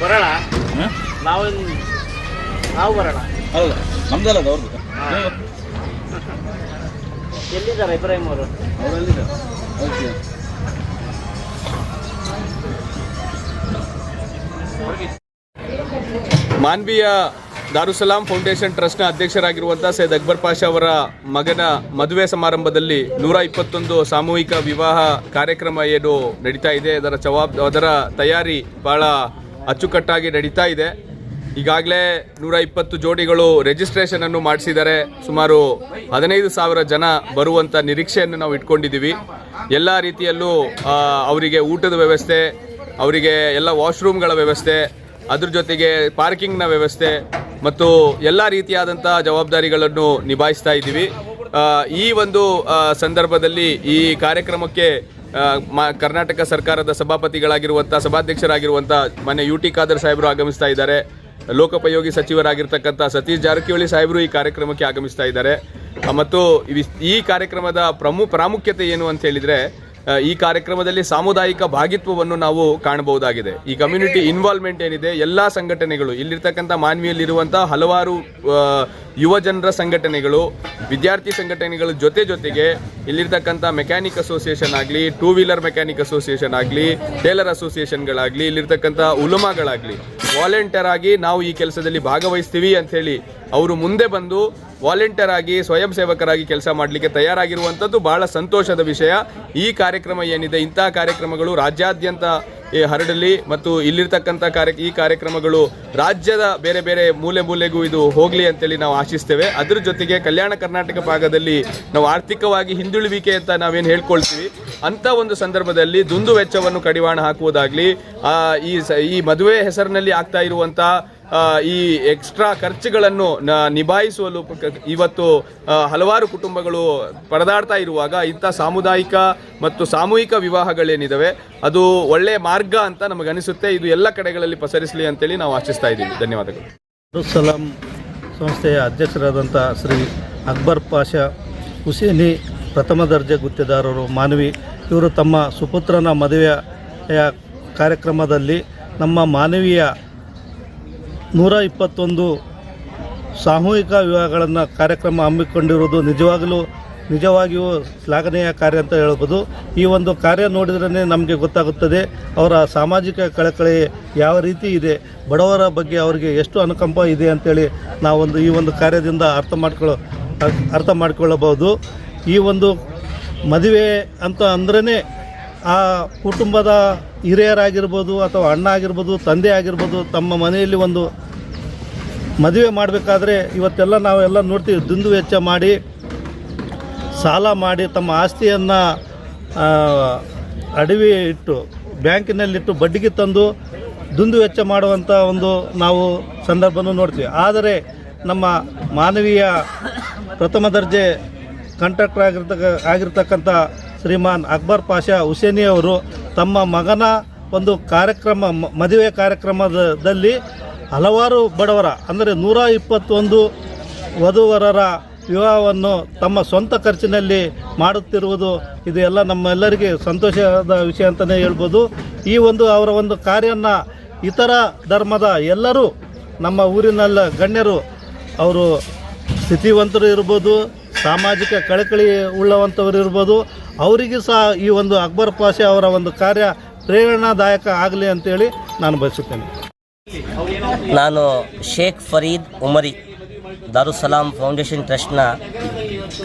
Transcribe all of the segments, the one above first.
ಬರೋಣ ನಾವು ನಾವು ಬರೋಣ ಅಲ್ಲ ನಮ್ದಲ್ಲ ಅದು ಅವ್ರದ್ದು ಎಲ್ಲಿದ್ದಾರೆ ಇಬ್ರಾಹಿಂ ಅವರು? ಅವರಲ್ಲಿದೆ ಓಕೆ. ಮಾನ್ವೀಯ ದಾರುಸಲಾಂ ಫೌಂಡೇಶನ್ ಟ್ರಸ್ಟ್ನ ಅಧ್ಯಕ್ಷರಾಗಿರುವಂಥ ಸೈದ್ ಅಕ್ಬರ್ ಪಾಷಾ ಅವರ ಮಗನ ಮದುವೆ ಸಮಾರಂಭದಲ್ಲಿ ನೂರ ಇಪ್ಪತ್ತೊಂದು ಸಾಮೂಹಿಕ ವಿವಾಹ ಕಾರ್ಯಕ್ರಮ ಏನು ನಡೀತಾ ಇದೆ. ಅದರ ಜವಾಬ್, ಅದರ ತಯಾರಿ ಭಾಳ ಅಚ್ಚುಕಟ್ಟಾಗಿ ನಡೀತಾ ಇದೆ. ಈಗಾಗಲೇ ನೂರ ಇಪ್ಪತ್ತು ಜೋಡಿಗಳು ರಿಜಿಸ್ಟ್ರೇಷನನ್ನು ಮಾಡಿಸಿದ್ದಾರೆ. ಸುಮಾರು ಹದಿನೈದು ಸಾವಿರ ಜನ ಬರುವಂಥ ನಿರೀಕ್ಷೆಯನ್ನು ನಾವು ಇಟ್ಕೊಂಡಿದ್ದೀವಿ. ಎಲ್ಲ ರೀತಿಯಲ್ಲೂ ಅವರಿಗೆ ಊಟದ ವ್ಯವಸ್ಥೆ, ಅವರಿಗೆ ಎಲ್ಲ ವಾಶ್ರೂಮ್ಗಳ ವ್ಯವಸ್ಥೆ, ಅದ್ರ ಜೊತೆಗೆ ಪಾರ್ಕಿಂಗ್ನ ವ್ಯವಸ್ಥೆ ಮತ್ತು ಎಲ್ಲ ರೀತಿಯಾದಂಥ ಜವಾಬ್ದಾರಿಗಳನ್ನು ನಿಭಾಯಿಸ್ತಾ ಇದ್ದೀವಿ. ಈ ಒಂದು ಸಂದರ್ಭದಲ್ಲಿ ಈ ಕಾರ್ಯಕ್ರಮಕ್ಕೆ ಕರ್ನಾಟಕ ಸರ್ಕಾರದ ಸಭಾಪತಿಗಳಾಗಿರುವಂಥ ಸಭಾಧ್ಯಕ್ಷರಾಗಿರುವಂಥ ಮನೆ ಯು ಟಿ ಖಾದರ್ ಸಾಹೇಬರು ಆಗಮಿಸ್ತಾ ಇದ್ದಾರೆ. ಲೋಕೋಪಯೋಗಿ ಸಚಿವರಾಗಿರ್ತಕ್ಕಂಥ ಸತೀಶ್ ಜಾರಕಿಹೊಳಿ ಸಾಹೇಬರು ಈ ಕಾರ್ಯಕ್ರಮಕ್ಕೆ ಆಗಮಿಸ್ತಾ ಇದ್ದಾರೆ. ಮತ್ತು ಈ ಕಾರ್ಯಕ್ರಮದ ಪ್ರಮು, ಪ್ರಾಮುಖ್ಯತೆ ಏನು ಅಂತ ಹೇಳಿದರೆ ಈ ಕಾರ್ಯಕ್ರಮದಲ್ಲಿ ಸಾಮುದಾಯಿಕ ಭಾಗಿತ್ವವನ್ನು ನಾವು ಕಾಣಬಹುದಾಗಿದೆ. ಈ ಕಮ್ಯುನಿಟಿ ಇನ್ವಾಲ್ವ್ಮೆಂಟ್ ಏನಿದೆ, ಎಲ್ಲ ಸಂಘಟನೆಗಳು, ಇಲ್ಲಿರ್ತಕ್ಕಂಥ ಮಾನ್ವಿಯಲ್ಲಿರುವಂತಹ ಹಲವಾರು ಯುವ ಜನರ ಸಂಘಟನೆಗಳು, ವಿದ್ಯಾರ್ಥಿ ಸಂಘಟನೆಗಳ ಜೊತೆ ಜೊತೆಗೆ ಇಲ್ಲಿರ್ತಕ್ಕಂಥ ಮೆಕ್ಯಾನಿಕ್ ಅಸೋಸಿಯೇಷನ್ ಆಗಲಿ ಟೂ ವೀಲರ್ ಮೆಕ್ಯಾನಿಕ್ ಅಸೋಸಿಯೇಷನ್ ಆಗಲಿ, ಟೇಲರ್ ಅಸೋಸಿಯೇಷನ್ಗಳಾಗಲಿ, ಇಲ್ಲಿರ್ತಕ್ಕಂಥ ಉಲುಮಾಗಳಾಗಲಿ, ವಾಲಂಟಿಯರ್ ಆಗಿ ನಾವು ಈ ಕೆಲಸದಲ್ಲಿ ಭಾಗವಹಿಸ್ತೀವಿ ಅಂಥೇಳಿ ಅವರು ಮುಂದೆ ಬಂದು ವಾಲಂಟಿಯರ್ ಆಗಿ, ಸ್ವಯಂ ಸೇವಕರಾಗಿ ಕೆಲಸ ಮಾಡಲಿಕ್ಕೆ ತಯಾರಾಗಿರುವಂಥದ್ದು ಬಹಳ ಸಂತೋಷದ ವಿಷಯ. ಈ ಕಾರ್ಯಕ್ರಮ ಏನಿದೆ ಇಂತಹ ಕಾರ್ಯಕ್ರಮಗಳು ರಾಜ್ಯಾದ್ಯಂತ ಹರಡಲಿ ಮತ್ತು ಇಲ್ಲಿರ್ತಕ್ಕಂಥ ಕಾರ್ಯ, ಈ ಕಾರ್ಯಕ್ರಮಗಳು ರಾಜ್ಯದ ಬೇರೆ ಬೇರೆ ಮೂಲೆ ಮೂಲೆಗೂ ಇದು ಹೋಗಲಿ ಅಂತೇಳಿ ನಾವು ಆಶಿಸ್ತೇವೆ. ಅದರ ಜೊತೆಗೆ ಕಲ್ಯಾಣ ಕರ್ನಾಟಕ ಭಾಗದಲ್ಲಿ ನಾವು ಆರ್ಥಿಕವಾಗಿ ಹಿಂದುಳುವಿಕೆ ಅಂತ ನಾವೇನು ಹೇಳ್ಕೊಳ್ತೀವಿ. ಅಂಥ ಒಂದು ಸಂದರ್ಭದಲ್ಲಿ ದುಂದು ವೆಚ್ಚವನ್ನು ಕಡಿವಾಣ ಹಾಕುವುದಾಗಲಿ ಈ ಈ ಮದುವೆ ಹೆಸರಿನಲ್ಲಿ ಆಗ್ತಾ ಇರುವಂಥ ಈ ಎಕ್ಸ್ಟ್ರಾ ಖರ್ಚುಗಳನ್ನು ನಿಭಾಯಿಸುವಲು ಇವತ್ತು ಹಲವಾರು ಕುಟುಂಬಗಳು ಪರದಾಡ್ತಾ ಇರುವಾಗ ಇಂಥ ಸಾಮುದಾಯಿಕ ಮತ್ತು ಸಾಮೂಹಿಕ ವಿವಾಹಗಳೇನಿದಾವೆ, ಅದು ಒಳ್ಳೆಯ ಮಾರ್ಗ ಅಂತ ನಮಗನಿಸುತ್ತೆ. ಇದು ಎಲ್ಲ ಕಡೆಗಳಲ್ಲಿ ಪಸರಿಸಲಿ ಅಂತೇಳಿ ನಾವು ಆಶಿಸ್ತಾ ಇದ್ದೀವಿ. ಧನ್ಯವಾದಗಳು. ಸಲಾಂ ಸಂಸ್ಥೆಯ ಅಧ್ಯಕ್ಷರಾದಂಥ ಶ್ರೀ ಅಕ್ಬರ್ ಪಾಷಾ ಹುಸೇನಿ ಪ್ರಥಮ ದರ್ಜೆ ಗುತ್ತಿದಾರರು ಮಾನವಿ. ಇವರು ತಮ್ಮ ಸುಪುತ್ರನ ಮದುವೆಯ ಕಾರ್ಯಕ್ರಮದಲ್ಲಿ ನಮ್ಮ ಮಾನವೀಯ ನೂರ ಇಪ್ಪತ್ತೊಂದು ಸಾಮೂಹಿಕ ವಿವಾಹಗಳನ್ನು ಕಾರ್ಯಕ್ರಮ ಹಮ್ಮಿಕೊಂಡಿರುವುದು ನಿಜವಾಗಲೂ ನಿಜವಾಗಿಯೂ ಶ್ಲಾಘನೀಯ ಕಾರ್ಯ ಅಂತ ಹೇಳ್ಬೋದು. ಈ ಒಂದು ಕಾರ್ಯ ನೋಡಿದ್ರೇ ನಮಗೆ ಗೊತ್ತಾಗುತ್ತದೆ. ಅವರ ಸಾಮಾಜಿಕ ಕಳಕಳಿ ಯಾವ ರೀತಿ ಇದೆ, ಬಡವರ ಬಗ್ಗೆ ಅವರಿಗೆ ಎಷ್ಟು ಅನುಕಂಪ ಇದೆ ಅಂತೇಳಿ ನಾವೊಂದು ಈ ಒಂದು ಕಾರ್ಯದಿಂದ ಅರ್ಥ ಮಾಡ್ಕೊಳ್ಳೋ, ಅರ್ಥ ಮಾಡಿಕೊಳ್ಳಬಹುದು. ಈ ಒಂದು ಮದುವೆ ಅಂತ ಅಂದ್ರೇ ಆ ಕುಟುಂಬದ ಹಿರಿಯರಾಗಿರ್ಬೋದು ಅಥವಾ ಅಣ್ಣ ಆಗಿರ್ಬೋದು ತಂದೆ ಆಗಿರ್ಬೋದು ತಮ್ಮ ಮನೆಯಲ್ಲಿ ಒಂದು ಮದುವೆ ಮಾಡಬೇಕಾದ್ರೆ ಇವತ್ತೆಲ್ಲ ನಾವೆಲ್ಲ ನೋಡ್ತೀವಿ, ದುಂದು ವೆಚ್ಚ ಮಾಡಿ, ಸಾಲ ಮಾಡಿ, ತಮ್ಮ ಆಸ್ತಿಯನ್ನು ಅಡವಿ ಇಟ್ಟು, ಬ್ಯಾಂಕಿನಲ್ಲಿಟ್ಟು ಬಡ್ಡಿಗೆ ತಂದು ದುಂದು ವೆಚ್ಚ ಮಾಡುವಂಥ ಒಂದು ನಾವು ಸಂದರ್ಭನೂ ನೋಡ್ತೀವಿ. ಆದರೆ ನಮ್ಮ ಮಾನವೀಯ ಪ್ರಥಮ ದರ್ಜೆ ಕಂಟ್ರಾಕ್ಟರ್ ಆಗಿರ್ತಕ್ಕ ಆಗಿರ್ತಕ್ಕಂಥ ಶ್ರೀಮಾನ್ ಅಕ್ಬರ್ ಪಾಷಾ ಹುಸೇನಿ ಅವರು ತಮ್ಮ ಮಗನ ಒಂದು ಕಾರ್ಯಕ್ರಮ ಮದುವೆ ಕಾರ್ಯಕ್ರಮದಲ್ಲಿ ಹಲವಾರು ಬಡವರ, ಅಂದರೆ ನೂರ ಇಪ್ಪತ್ತೊಂದು ವಧುವರರ ವಿವಾಹವನ್ನು ತಮ್ಮ ಸ್ವಂತ ಖರ್ಚಿನಲ್ಲಿ ಮಾಡುತ್ತಿರುವುದು ಇದು ಎಲ್ಲ ನಮ್ಮೆಲ್ಲರಿಗೆ ಸಂತೋಷದ ವಿಷಯ ಅಂತಲೇ ಹೇಳ್ಬೋದು. ಈ ಒಂದು ಅವರ ಒಂದು ಕಾರ್ಯನ ಇತರ ಧರ್ಮದ ಎಲ್ಲರೂ ನಮ್ಮ ಊರಿನಲ್ಲ ಗಣ್ಯರು ಅವರು ಸ್ಥಿತಿವಂತರು ಇರ್ಬೋದು, ಸಾಮಾಜಿಕ ಕಳಕಳಿ ಉಳ್ಳವಂಥವ್ರು ಇರ್ಬೋದು ಅವರಿಗೂ ಸಹ ಈ ಒಂದು ಅಕ್ಬರ್ ಪಾಷೆ ಅವರ ಒಂದು ಕಾರ್ಯ ಪ್ರೇರಣಾದಾಯಕ ಆಗಲಿ ಅಂತೇಳಿ ನಾನು ಬಯಸುತ್ತೇನೆ. ನಾನು ಶೇಖ್ ಫರೀದ್ ಉಮರಿ ದಾರುಸಲಾಂ ಫೌಂಡೇಶನ್ ಟ್ರಸ್ಟ್ನ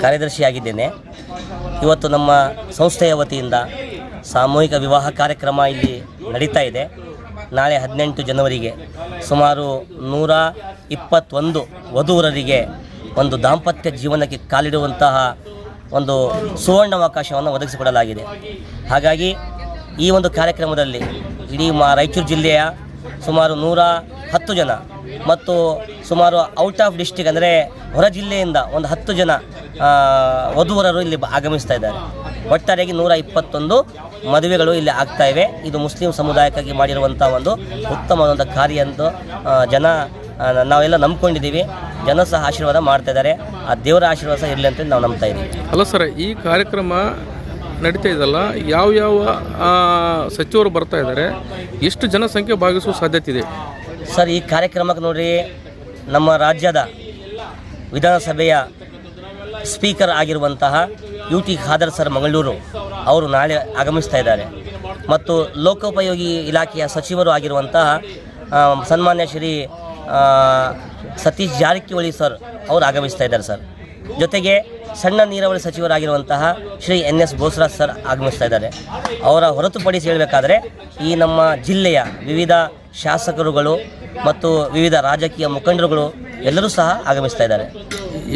ಕಾರ್ಯದರ್ಶಿಯಾಗಿದ್ದೇನೆ. ಇವತ್ತು ನಮ್ಮ ಸಂಸ್ಥೆಯ ವತಿಯಿಂದ ಸಾಮೂಹಿಕ ವಿವಾಹ ಕಾರ್ಯಕ್ರಮ ಇಲ್ಲಿ ನಡೀತಾ ಇದೆ. ನಾಳೆ ಹದಿನೆಂಟು ಜನವರಿಗೆ ಸುಮಾರು ನೂರ ಇಪ್ಪತ್ತೊಂದು ವಧುವರರಿಗೆ ಒಂದು ದಾಂಪತ್ಯ ಜೀವನಕ್ಕೆ ಕಾಲಿಡುವಂತಹ ಒಂದು ಸುವರ್ಣಾವಕಾಶವನ್ನು ಒದಗಿಸಿಕೊಡಲಾಗಿದೆ. ಹಾಗಾಗಿ ಈ ಒಂದು ಕಾರ್ಯಕ್ರಮದಲ್ಲಿ ಇಡೀ ಮಾ ರಾಯಚೂರು ಜಿಲ್ಲೆಯ ಸುಮಾರು ನೂರ ಹತ್ತು ಜನ ಮತ್ತು ಸುಮಾರು ಔಟ್ ಆಫ್ ಡಿಸ್ಟಿಕ್ ಅಂದರೆ ಹೊರ ಜಿಲ್ಲೆಯಿಂದ ಒಂದು ಹತ್ತು ಜನ ವಧುವರರು ಇಲ್ಲಿ ಆಗಮಿಸ್ತಾ ಇದ್ದಾರೆ. ಒಟ್ಟಾರೆಯಾಗಿ ನೂರ ಇಪ್ಪತ್ತೊಂದು ಮದುವೆಗಳು ಇಲ್ಲಿ ಆಗ್ತಾ ಇವೆ. ಇದು ಮುಸ್ಲಿಂ ಸಮುದಾಯಕ್ಕಾಗಿ ಮಾಡಿರುವಂಥ ಒಂದು ಉತ್ತಮವಾದಂಥ ಕಾರ್ಯ ಎಂದು ಜನ ನಾವೆಲ್ಲ ನಂಬ್ಕೊಂಡಿದ್ದೀವಿ. ಜನ ಸಹ ಆಶೀರ್ವಾದ ಮಾಡ್ತಾ ಇದ್ದಾರೆ. ಆ ದೇವರ ಆಶೀರ್ವಾದ ಸಹ ಇರಲಿ ಅಂತ ನಾವು ನಂಬ್ತಾ ಇದ್ದೀವಿ. ಅಲ್ಲ ಸರ್ ಈ ಕಾರ್ಯಕ್ರಮ ನಡೀತಾ ಇದಲ್ಲ ಯಾವ ಯಾವ ಸಚಿವರು ಬರ್ತಾ ಇದ್ದಾರೆ ಎಷ್ಟು ಜನಸಂಖ್ಯೆ ಭಾಗಿಸುವ ಸಾಧ್ಯತೆ ಇದೆ? ಸರ್ ಈ ಕಾರ್ಯಕ್ರಮಕ್ಕೆ ನೋಡಿ ನಮ್ಮ ರಾಜ್ಯದ ವಿಧಾನಸಭೆಯ ಸ್ಪೀಕರ್ ಆಗಿರುವಂತಹ U T Khader sir Mangaluru ಅವರು ನಾಳೆ ಆಗಮಿಸ್ತಾ ಇದ್ದಾರೆ. ಮತ್ತು ಲೋಕೋಪಯೋಗಿ ಇಲಾಖೆಯ ಸಚಿವರು ಆಗಿರುವಂತಹ ಸನ್ಮಾನ್ಯ ಶ್ರೀ ಸತೀಶ್ ಜಾರಕಿಹೊಳಿ ಸರ್ ಅವರು ಆಗಮಿಸ್ತಾ ಇದ್ದಾರೆ ಸರ್. ಜೊತೆಗೆ ಸಣ್ಣ ನೀರಾವರಿ ಸಚಿವರಾಗಿರುವಂತಹ Shri N S Boseraju sir ಆಗಮಿಸ್ತಾ ಇದ್ದಾರೆ. ಅವರ ಹೊರತುಪಡಿಸಿ ಹೇಳಬೇಕಾದ್ರೆ ಈ ನಮ್ಮ ಜಿಲ್ಲೆಯ ವಿವಿಧ ಶಾಸಕರುಗಳು ಮತ್ತು ವಿವಿಧ ರಾಜಕೀಯ ಮುಖಂಡರುಗಳು ಎಲ್ಲರೂ ಸಹ ಆಗಮಿಸ್ತಾ ಇದ್ದಾರೆ.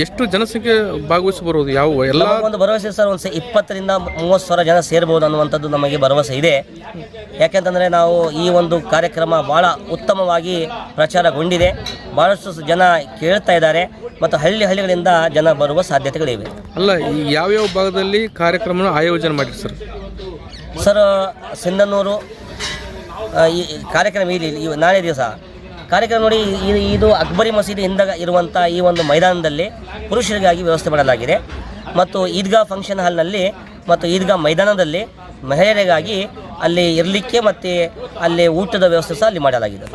ಎಷ್ಟು ಜನಸಂಖ್ಯೆ ಭಾಗವಹಿಸಬಹುದು ಯಾವ ಎಲ್ಲ ಒಂದು ಭರವಸೆ ಸರ್ ಒಂದು ಇಪ್ಪತ್ತರಿಂದ ಮೂವತ್ತು ಸಾವಿರ ಜನ ಸೇರ್ಬೋದು ಅನ್ನುವಂಥದ್ದು ನಮಗೆ ಭರವಸೆ ಇದೆ. ಯಾಕೆಂತಂದರೆ ನಾವು ಈ ಒಂದು ಕಾರ್ಯಕ್ರಮ ಭಾಳ ಉತ್ತಮವಾಗಿ ಪ್ರಚಾರಗೊಂಡಿದೆ. ಭಾಳಷ್ಟು ಜನ ಕೇಳ್ತಾ ಇದ್ದಾರೆ. ಮತ್ತು ಹಳ್ಳಿ ಹಳ್ಳಿಗಳಿಂದ ಜನ ಬರುವ ಸಾಧ್ಯತೆಗಳಿವೆ. ಅಲ್ಲ ಯಾವ್ಯಾವ ಭಾಗದಲ್ಲಿ ಕಾರ್ಯಕ್ರಮ ಆಯೋಜನೆ ಮಾಡಿರಿ ಸರ್? ಸರ್ ಸಿಂಧನೂರು ಈ ಈ ಕಾರ್ಯಕ್ರಮ ಇಲ್ಲಿ ನಾಳೆ ದಿವಸ. ಕಾರ್ಯಕ್ರಮ ನೋಡಿ, ಇದು ಅಕ್ಬರಿ ಮಸೀದಿ ಹಿಂದ ಇರುವಂಥ ಈ ಒಂದು ಮೈದಾನದಲ್ಲಿ ಪುರುಷರಿಗಾಗಿ ವ್ಯವಸ್ಥೆ ಮಾಡಲಾಗಿದೆ. ಮತ್ತು ಈದ್ಗಾ ಫಂಕ್ಷನ್ ಹಾಲ್ನಲ್ಲಿ ಮತ್ತು ಈದ್ಗಾ ಮೈದಾನದಲ್ಲಿ ಮಹಿಳೆಯರಿಗಾಗಿ ಅಲ್ಲಿ ಇರಲಿಕ್ಕೆ ಮತ್ತು ಅಲ್ಲಿ ಊಟದ ವ್ಯವಸ್ಥೆ ಸಹ ಅಲ್ಲಿ ಮಾಡಲಾಗಿದೆ.